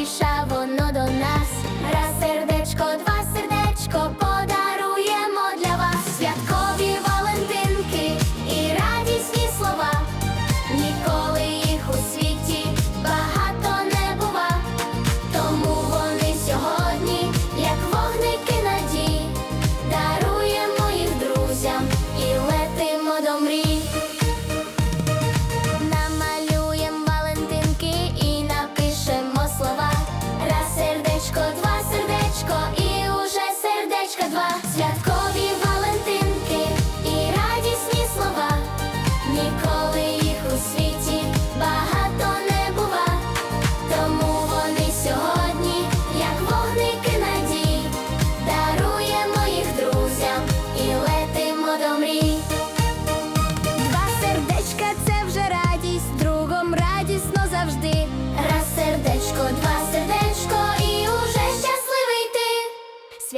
Isha. świadkowie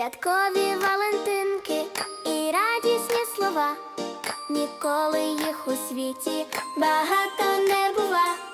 святкові валентинки і радісні слова. Ніколи їх у світі багато не бува.